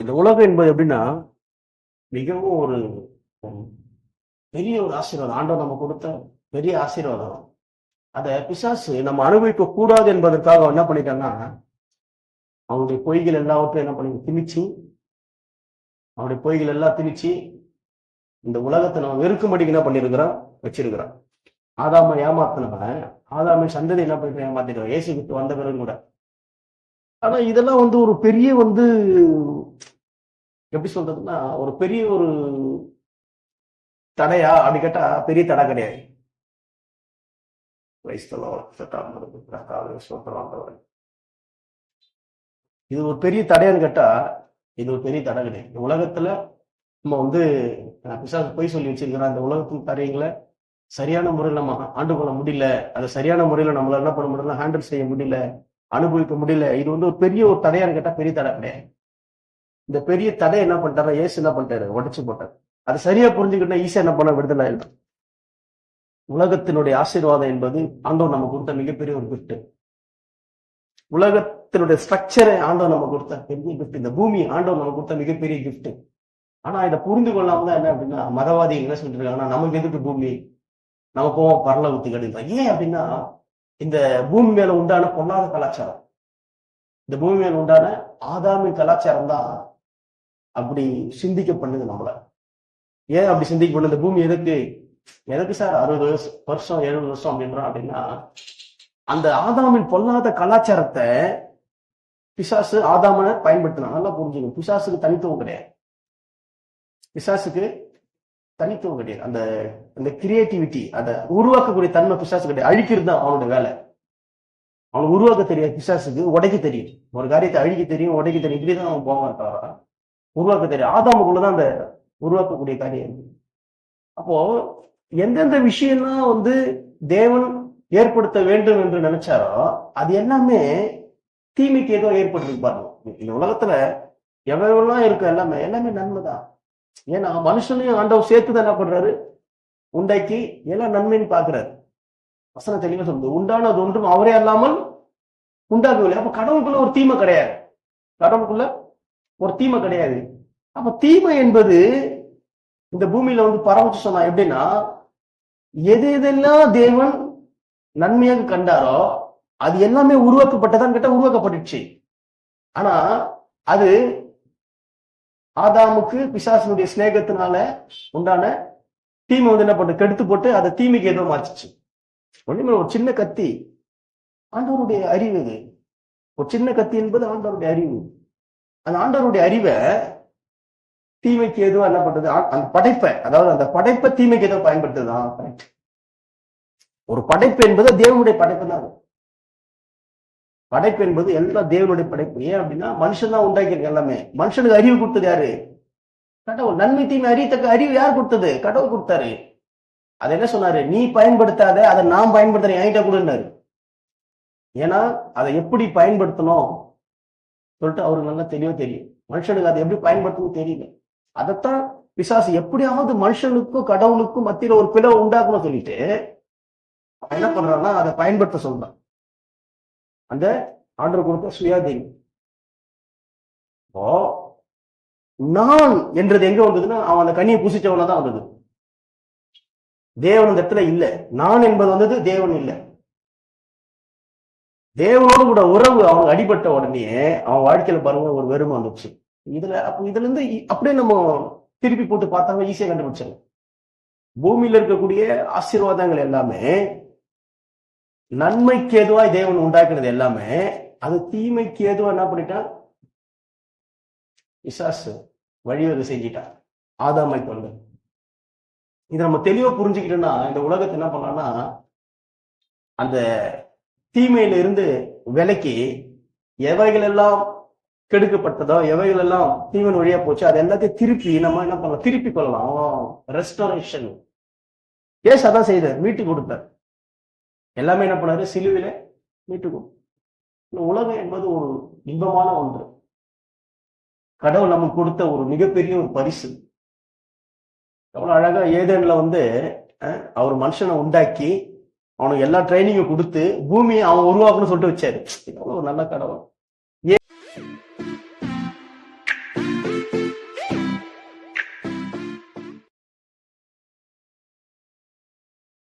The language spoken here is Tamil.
இந்த உலகம் என்பது எப்படின்னா மிகவும் ஒரு பெரிய ஒரு ஆசீர்வாதம். ஆண்டவர் நம்ம கொடுத்த பெரிய ஆசீர்வாதம். அதை பிசாசு நம்ம அனுபவிக்க கூடாது என்பதற்காக என்ன பண்ணிட்டான்னா அவனுடைய பொய்கள் எல்லாவற்றையும் என்ன பண்ணி திணிச்சு அவனுடைய பொய்கள் எல்லாம் திணிச்சு இந்த உலகத்தை நம்ம வெறுக்கும்படிக்கு என்ன பண்ணிருக்கிறான்? வச்சிருக்கிறான். ஆதாம ஏமாத்தினவன் ஆதாம சந்ததி என்ன பண்ணிட்டு ஏமாத்திடுவான் ஏசு கிட்ட வந்த பிறகு கூட. ஆனா இதெல்லாம் வந்து ஒரு பெரிய வந்து எப்படி சொல்றதுன்னா ஒரு பெரிய ஒரு தடையா அப்படி கேட்டா பெரிய தடை கிடையாது. இது ஒரு பெரிய தடையான்னு கேட்டா இது ஒரு பெரிய தடை கிடையாது. இந்த உலகத்துல நம்ம வந்து பிசாசு பொய் சொல்லி வச்சிருக்கிறோம் இந்த உலகத்தின் தடைங்களை சரியான முறையில் நம்ம ஆண்டு கொள்ள முடியல. அதை சரியான முறையில நம்மளால என்ன பண்ண முடியல ஹேண்டில் செய்ய முடியல. அனுபவிக்க முடியல. இது வந்து ஒரு பெரிய ஒரு தடையான்னு கேட்டா பெரிய தடை கிடையாது. இந்த பெரிய தடை என்ன பண்ணிட்டாரா ஏசு என்ன பண்ணிட்டாரு? உடைச்சு போட்டாரு. அது சரியா புரிஞ்சுக்கிட்டா ஈஸியா என்ன பண்ண விடுதலை ஆயிடும் உலகத்தினுடைய ஆசீர்வாதம் என்பது ஆண்டவர் நம்ம கொடுத்த மிகப்பெரிய ஒரு கிஃப்ட் உலகத்தினுடைய ஸ்ட்ரக்சரை ஆண்டவர் நம்ம கொடுத்த பெரிய கிஃப்ட் இந்த பூமி ஆண்டவர் நம்ம கொடுத்த மிகப்பெரிய கிஃப்ட் ஆனா இதை புரிந்து கொள்ளாம தான் என்ன அப்படின்னா மதவாதி என்ன சொல்லிட்டு இருக்காங்கன்னா நமக்கு எதுக்கு பூமி? நம்ம போவோம் பரலோகத்துக்கு அப்படின்னா ஏன் அப்படின்னா இந்த பூமி மேல உண்டான பொல்லாத கலாச்சாரம். இந்த பூமி மேல உண்டான ஆதாமின் கலாச்சாரம் தான் அப்படி சிந்திக்க பண்ணுது நம்மள. ஏன் அப்படி சிந்திக்க பண்ணு இந்த பூமி எதுக்கு? எதுக்கு சார் அறுபது வருஷம் வருஷம் எழுபது வருஷம் அப்படின்றோம் அப்படின்னா அந்த ஆதாமின் பொல்லாத கலாச்சாரத்தை பிசாசு ஆதாமனை பயன்படுத்தினா நல்லா புரிஞ்சுக்கணும். பிசாசுக்கு தனித்துவம் கிடையாது. பிசாசுக்கு தனித்துவம் கிடையாது. அந்த அந்த கிரியேட்டிவிட்டி அதை உருவாக்கக்கூடிய தன்மை பிசாசு கிடையாது. அழிக்கிறது தான் அவனோட வேலை. அவனுக்கு உருவாக்க தெரியாது. பிசாசுக்கு உடைக்க தெரியும் ஒரு காரியத்தை அழிக்க தெரியும் உடைக்க தெரியும். இப்படிதான் அவன் போவான் தவிர உருவாக்க தெரியும் ஆதாமுக்குள்ளதான் அந்த உருவாக்கக்கூடிய காரியம் இருக்கு அப்போ எந்தெந்த விஷயம்லாம் வந்து தேவன் ஏற்படுத்த வேண்டும் என்று நினைச்சாரோ அது எல்லாமே தீமைக்கு ஏதோ ஏற்படுத்தி பாருங்க. இந்த உலகத்துல எவ்வளவுலாம் இருக்கு எல்லாமே எல்லாமே நன்மைதான் ஏன்னா மனுஷனையும் ஆண்டவர் சேர்த்து என்ன பண்றாரு? உண்டாக்கி எல்லாம் நன்மைன்னு பாக்குறாரு வசனம் தெளிவா சொல்லுது. உண்டானது ஒன்றும் அவரே அல்லாமல் உண்டாக்கவில்லை அப்ப கடவுளுக்குள்ள ஒரு தீமை கிடையாது. கடவுளுக்குள்ள ஒரு தீமை கிடையாது. அப்ப தீமை என்பது இந்த பூமியில வந்து பரவச்சு சொன்னா எப்படின்னா எது எதெல்லாம் தேவன் நன்மையாக கண்டாரோ அது எல்லாமே உருவாக்கப்பட்டதான் கிட்ட உருவாக்கப்பட்டுச்சு. ஆனா அது ஆதாமுக்கு பிசாசனுடைய சிநேகத்தினால உண்டான தீமை வந்து என்ன பண்ணு கெடுத்து போட்டு அதை தீமைக்கு ஏதோ மாச்சிச்சு ஒண்ணுமே ஒரு சின்ன கத்தி. ஆண்டவருடைய அறிவு ஒரு சின்ன கத்தி என்பது ஆண்டவருடைய அறிவு. அந்த ஆண்டவருடைய அறிவை தீமைக்கு எதுவும் என்ன பண்றது? ஆ- அந்த படைப்பை அதாவது அந்த படைப்பை தீமைக்கு எதுவும் பயன்படுத்துதான் ஒரு படைப்பு என்பது தேவனுடைய படைப்பு தான் படைப்பு என்பது எல்லாம் தேவனுடைய படைப்பு. ஏன் அப்படின்னா மனுஷன் தான் உண்டாக்கியிருக்க எல்லாமே. மனுஷனுக்கு அறிவு கொடுத்தது யாரு? கடவுள். நன்மை தீமை அறியத்தக்க அறிவு யார் கொடுத்தது? கடவுள் கொடுத்தாரு. அது என்ன சொன்னாரு? நீ பயன்படுத்தாத அதை நான் பயன்படுத்துறேன் என்கிட்ட கொடுன்னாரு. ஏன்னா அதை எப்படி பயன்படுத்தணும்? சொல்லிட்டு அவருக்கு நல்லா தெளிவா தெரியும். மனுஷனுக்கு அதை எப்படி பயன்படுத்தணும் தெரியல. அதைத்தான் பிசாசு எப்படியாவது மனுஷனுக்கும் கடவுளுக்கும் மத்தியில ஒரு பிளவை உண்டாக்கணும் சொல்லிட்டு என்ன பண்றான்னா அதை பயன்படுத்த சொல்றான். அந்த ஆண்டர் கொடுத்த சுயாதீன் இப்போ நான் என்றது எங்க வந்ததுன்னா அவன் அந்த கண்ணியை புசிச்சவன தான் வந்தது. தேவன் அந்த இடத்துல இல்ல. நான் என்பது வந்தது தேவன் இல்ல. தேவனோடு கூட உறவு அவனுக்கு அடிபட்ட உடனே அவன் வாழ்க்கையில பாருங்க ஒரு வெறுமை வந்துச்சு இதுல அப்ப இதுல இருந்து அப்படியே நம்ம திருப்பி போட்டு பார்த்தாங்க ஈஸியா கண்டுபிடிச்சாங்க பூமியில இருக்கக்கூடிய ஆசீர்வாதங்கள் எல்லாமே நன்மைக்கு ஏதுவா தேவன் உண்டாக்குனது எல்லாமே அது தீமைக்கு ஏதுவா என்ன பண்ணிட்டான் பிசாசு வழிவகை செஞ்சிட்டான் ஆதாமை கொண்டு. இதை நம்ம தெளிவா புரிஞ்சுக்கிட்டோம்னா இந்த உலகத்தை என்ன பண்ணலாம்னா அந்த தீமையில இருந்து விலக்கி எவைகள் எல்லாம் கெடுக்கப்பட்டதோ எவைகள் எல்லாம் தீவன் வழியா போச்சு அது எல்லாத்தையும் திருப்பி நம்ம என்ன பண்ணலாம்? திருப்பி கொள்ளலாம். ரெஸ்டோரேஷன் ஏஸ் அதான் செய்தார். மீட்டு கொடுத்தார். எல்லாமே என்ன பண்ணாரு? சிலுவில மீட்டு கொடு உலகம் என்பது ஒரு இன்பமான ஒன்று. கடவுள் நமக்கு கொடுத்த ஒரு மிகப்பெரிய ஒரு பரிசு. எவ்வளவு அழகா ஏதேன்ல வந்து அவர் மனுஷனை உண்டாக்கி அவனுக்கு எல்லா ட்ரைனிங்கும் கொடுத்து பூமியை அவன் உருவாக்கணும்னு சொல்லிட்டு வச்சாரு. ஒரு நல்ல கடவுள். ஏ